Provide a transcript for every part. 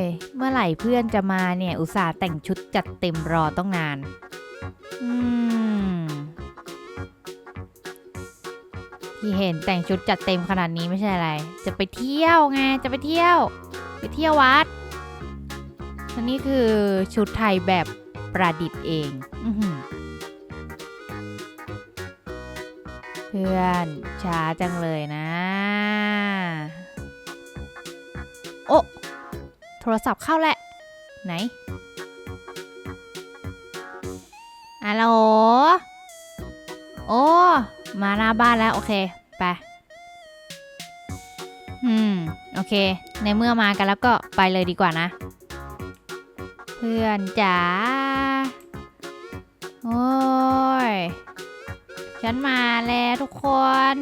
ย เมื่อไหร่เพื่อนจะมาเนี่ย อุตส่าห์แต่งชุดจัดเต็มรอต้องนาน อืมที่เห็นแต่งชุดจัดเต็มขนาดนี้ไม่ใช่อะไร จะไปเที่ยวไง จะไปเที่ยว ไปเที่ยววัดอันนี้คือชุดไทยแบบประดิษฐ์เองอเพื่อนช้าจังเลยนะ โอ้ รศัพท์เข้าแหละ ไหนฮัลโหลโอ้ มาหน้าบ้านแล้ว โอเค ไป อืม โอเค ในเมื่อมากันแล้วก็ไปเลยดีกว่านะ เพื่อนจ๋า โอ้ย ฉันมาแล้วทุกคน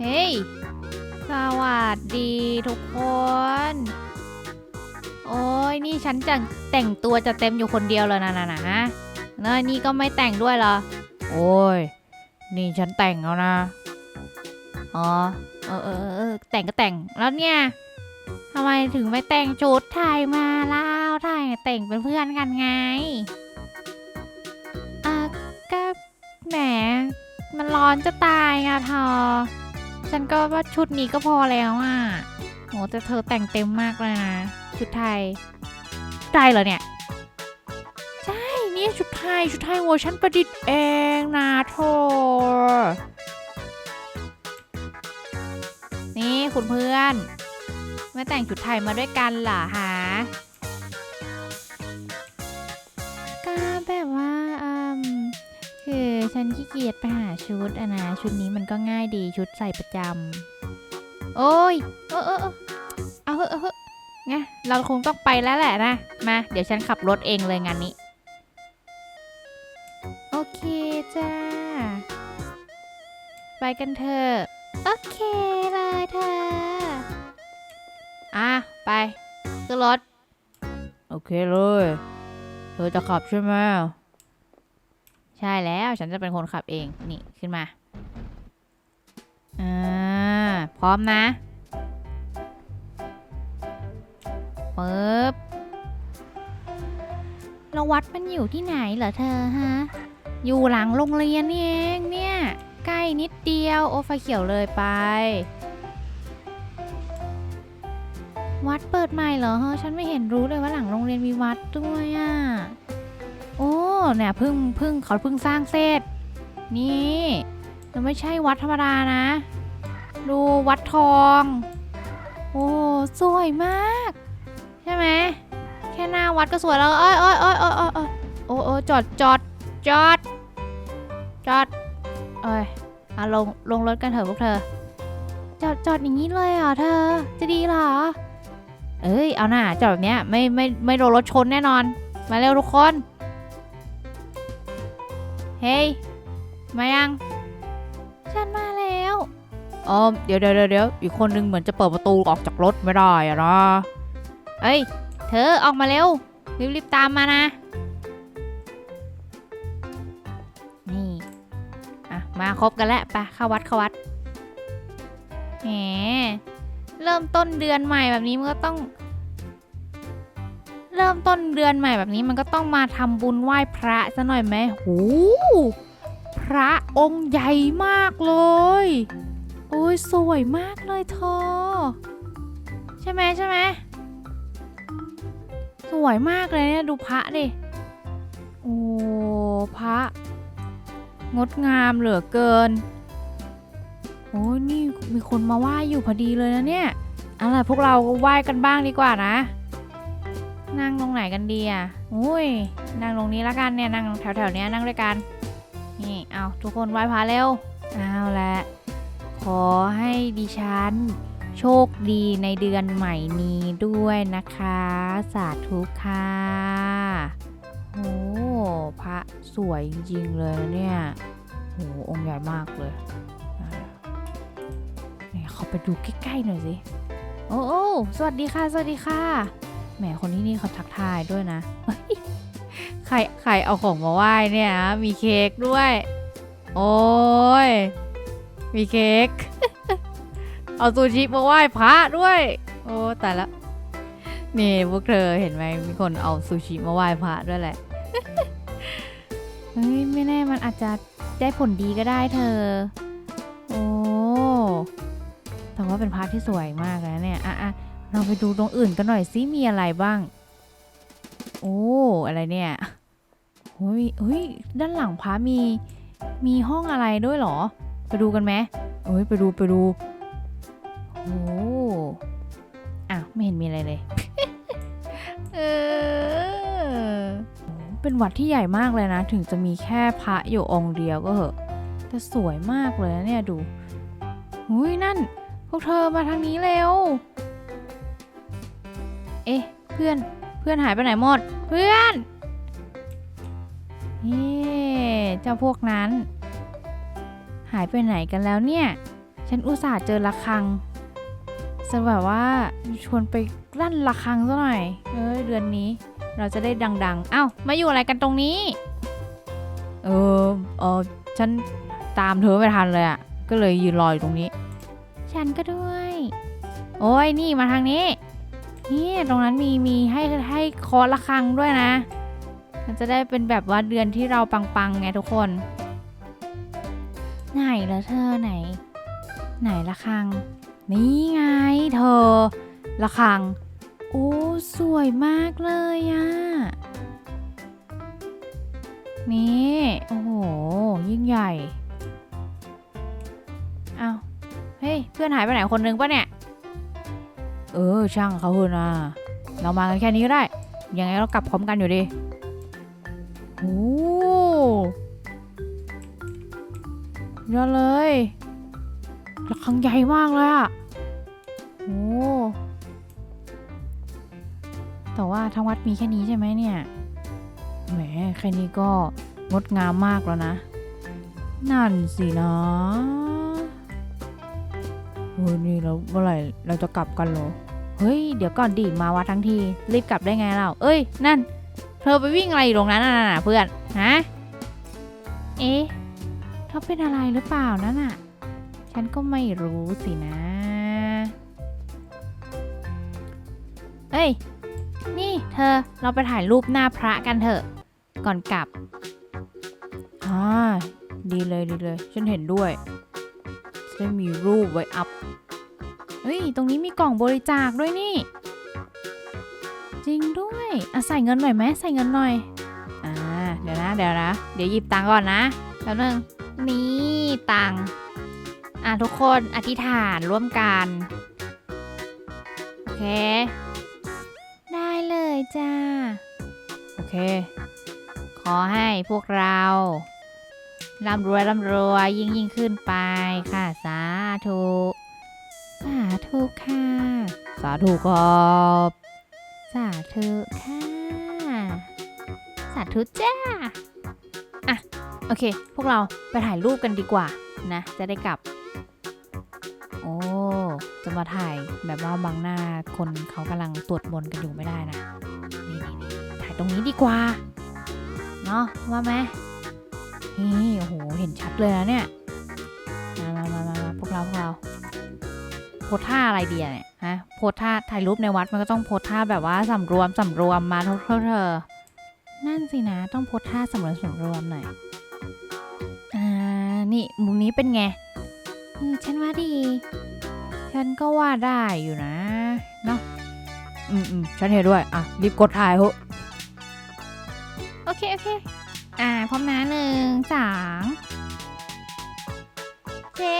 เฮ้ย สวัสดีทุกคน โอ้ยนี่ฉันจะแต่งตัวจะเต็มอยู่คนเดียวเลยนะนะนะแล้วนี่ก็ไม่แต่งด้วยเหรอ โอ้ย นี่ฉันแต่งแล้วนะ อ๋อ เออเออเออเออแต่งก็แต่ง แล้วเนี่ยทำไมถึงไม่แต่งชุดไทยมาเล่าไทยแต่งเป็นเพื่อนกันไงอะก็แหม มันร้อนจะตายอะทอ ฉันก็ว่าชุดนี้ก็พอแล้วอะโหแต่เธอแต่งเต็มมากเลยนะ ชุดไทยไทยเหรอเนี่ย ใช่นี่ชุดไทย ชุดไทยเวอร์ชันประดิษฐ์เองนะโทนี่คุณเพื่อนไม่แต่งชุดไทยมาด้วยกันเหรอฮะก็แบบว่า ฉันขี้เกียจไปหาชุดอะนะ ชุดนี้มันก็ง่ายดีชุดใส่ประจำ โอ้ย เออเออเออเอาเอะเอาเหอะไงเราคงต้องไปแล้วแหละนะ มา เดี๋ยวฉันขับรถเองเลยงานนี้ โอเคจ้า ไปกันเถอะ โอเคเลยเธอ อะ ไปขึ้นรถ โอเคเลย เธอจะขับใช่ไหม ใช่แล้วฉันจะเป็นคนขับเองนี่ขึ้นมาอ่าพร้อมนะปึ๊บแล้ววัดมันอยู่ที่ไหนเหรอเธอฮะ อยู่หลังโรงเรียนนี่เองเนี่ย ใกล้นิดเดียว โอ้ไฟเขียวเลยไป วัดเปิดใหม่เหรอฮะฉันไม่เห็นรู้เลยว่าหลังโรงเรียนมีวัดด้วยอะ โอ้เนี่ยเพิ่งเพิ่งเขาเพิ่งสร้างเสร็จ นี่มันไม่ใช่วัดธรรมดานะ ดูวัดทอง โอ้สวยมาก ใช่ไหมแค่หน้าวัดก็สวยแล้วเอ้ยเอ้ยเอ้ยเอ้ยเอ้ยเอ้ยโอ้โอ้จอดจอดจอดจอดเอ้ยอะลงลงรถกันเถอะพวกเธอ จอดจอดอย่างนี้เลยเหรอเธอ จะดีเหรอ เอ้ยเอาหน่าจอดแบบเนี้ยไม่ไม่ไม่โดนรถชนแน่นอน มาเร็วทุกคน เฮ้ย มายัง ฉันมาแล้วอ๋อเดี๋ยวเดี๋ยวเดี๋ยวเดี๋ยวอีกคนนึงเหมือนจะเปิดประตูออกจากรถไม่ได้อะนะเอ้ย เธอออกมาเร็ว รีบรีบตามมานะ นี่ อะ มาครบกันแล้วไปเข้าวัดเข้าวัดแหมเริ่มต้นเดือนใหม่แบบนี้มันก็ต้อง เริ่มต้นเดือนใหม่แบบนี้มันก็ต้องมาทำบุญไหว้พระซะหน่อยไหมโอ้พระองค์ใหญ่มากเลย โอ้ยสวยมากเลยเธอ ใช่ไหมใช่ไหมสวยมากเลยเนี่ยดูพระดิ โอ้พระ งดงามเหลือเกิน โอ้ยนี่มีคนมาไหว้อยู่พอดีเลยนะเนี่ยอะไรพวกเราก็ไหว้กันบ้างดีกว่านะ นั่งตรงไหนกันดีอะอุ้ย นั่งตรงนี้ละกันเนี่ย นั่งแถวๆเนี้ยนั่งด้วยกัน นี่ เอาทุกคนไหว้พระเร็ว เอาละขอให้ดิฉัน โชคดีในเดือนใหม่นี้ด้วยนะคะ สาธุค่ะโอ้พระสวยจริงๆเลยนะเนี่ยโหองค์ใหญ่มากเลยเนี่เขาไปดูใกล้ๆหน่อยสิ โอ้โอสวัสดีค่ะ สวัสดีค่ะ หมคนที่นี่เขาทักทายด้วยนะใครใครเอาของมาไหว้เนี่ยนะมีเค้กด้วย โอ้ยมีเค้กเอาซูชิมาไหว้พระด้วย โอ้แต่ละนี่พวกเธอเห็นไหมมีคนเอาซูชิมาไหว้พระด้วยแหละเฮ้ยไม่แน่มันอาจจะได้ผลดีก็ได้เธอ โอ้แต่ว่าเป็นพระที่สวยมากเลยนะเนี่ยอะอะ เราไปดูตรงอื่นกันหน่อยซิมีอะไรบ้าง โอ้อะไรเนี่ยเฮ้ยเฮ้ยด้านหลังพระมีมีห้องอะไรด้วยหรอ ไปดูกันไหมเอ้ยไปดูไปดูโอ้อะไม่เห็นมีอะไรเลยเออเป็นวัดที่ใหญ่มากเลยนะ ถึงจะมีแค่พระอยู่องค์เดียวก็เหอะแต่สวยมากเลยนะเนี่ยดูหุ้ยนั่น พวกเธอมาทางนี้เร็ว เอ๊ะ เพื่อน เพื่อนหายไปไหนหมด เพื่อนเฮ้เจ้าพวกนั้น หายไปไหนกันแล้วเนี่ย ฉันอุตส่าห์เจอระฆังจะแบบว่าชวนไปลั่นระฆังซะหน่อย เอ้ยเดือนนี้เราจะได้ดังๆ เอ้ามาอยู่อะไรกันตรงนี้ เออ เออฉันตามเธอไม่ทันเลยอะ่ะ ก็เลยยืนรออยู่ตรงนี้ ฉันก็ด้วย โอ้ยนี่มาทางนี้ นี่ตรงนั้นมีมีให้ให้คอระฆังด้วยนะ มันจะได้เป็นแบบว่าเดือนที่เราปังๆไงทุกคน ไหนละเธอไหน ไหนระฆัง นี่ไงเธอระฆัง โอ้สวยมากเลยอะนี่โอ้โหยิ่งใหญ่เอาเฮ้ยเพื่อนหายไปไหนคนนึงปะเนี่ย เออ ช่างเขาเถอะนะ เรามากันแค่นี้ก็ได้ ยังไงเรากลับพร้อมกันอยู่ดีโอ้เยอะเลยระฆังใหญ่มากเลยอะโอ้แต่ว่าทั้งวัดมีแค่นี้ใช่ไหมเนี่ย แหม แค่นี้ก็งดงามมากแล้วนะ นั่นสินะ เฮ้ยนี่เราเมื่อไหร่เราจะกลับกันเหรอ เฮ้ย เดี๋ยวก่อนดิมาวัดทั้งที รีบกลับได้ไงเรา เอ้ย นั่น เธอไปวิ่งอะไรอยู่ตรงนั้นน่ะน่ะเพื่อน ฮะ เอ๊ะเขาเป็นอะไรหรือเปล่านั่นน่ะ ฉันก็ไม่รู้สินะ เอ้ย นี่เธอ เราไปถ่ายรูปหน้าพระกันเถอะ ก่อนกลับอ่าดีเลยดีเลย ฉันเห็นด้วยจะได้มีรูปไว้อัพ เฮ้ย ตรงนี้มีกล่องบริจาคด้วยนี่ จริงด้วยอะใส่เงินหน่อยไหมใส่เงินหน่อย อ่า เดี๋ยวนะ เดี๋ยวนะ เดี๋ยวหยิบตังก่อนนะแป๊บนึงนี่ตังอะทุกคนอธิษฐานร่วมกัน โอเค ได้เลยจ้า โอเค ขอให้พวกเราร่ำรวยร่ำรวยยิ่งยิ่งขึ้นไปค่ะ สาธุ สาธุค่ะ สาธุครับสาธุค่ะ สาธุจ้า อะ โอเค พวกเราไปถ่ายรูปกันดีกว่านะ จะได้กลับ โอ้ จะมาถ่ายแบบว่าบังหน้าคนเขากำลังตรวจมนต์กันอยู่ไม่ได้นะนี่นี่นี่ถ่ายตรงนี้ดีกว่า เนาะว่าไหมนี่ โอ้โห เห็นชัดเลยนะเนี่ย พสท่าอะไรเดีอะเนี่ยฮะโพสท่าถ่ายรูปในวัดมันก็ต้องโพสท่าแบบว่าสำรวมสำรวมมาเท่าเท่าเธอ นั่นสินะต้องโพสท่าสำรวมสำรวมหน่อย อ่า นี่มุมนี้เป็นไงฉันว่าดี ฉันก็ว่าได้อยู่นะ เนาะ อืมอืมฉันเห็นด้วย อะ รีบกดถ่ายเถอะโอเค โอเค อ่า พร้อมนะหนึ่งสองเจ๊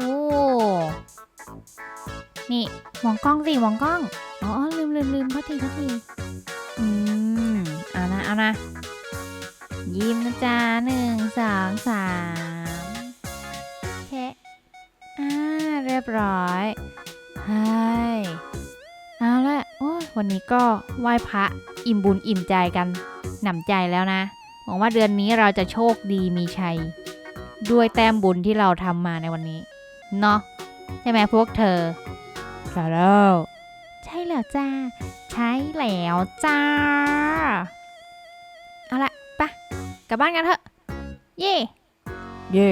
อ้ นี่มองกล้องสิมองกล้อง อ๋อลืมลืมลืมพอทีพอทีอืม เอานะเอานะยิ้มนะจ๊ะหนึ่งสองสามเคอ่าเรียบร้อยใช่เอาละโอ้วันนี้ก็ไหว้พระอิ่มบุญอิ่มใจกันหนำใจแล้วนะ หวังว่าเดือนนี้เราจะโชคดีมีชัย ด้วยแต้มบุญที่เราทำมาในวันนี้ เนาะใช่ไหมพวกเธอใช่แล้วใช่แล้วจ้า ใช่แล้วจ้า เอาละไปะกลับบ้านกันเถอะ เย่เย่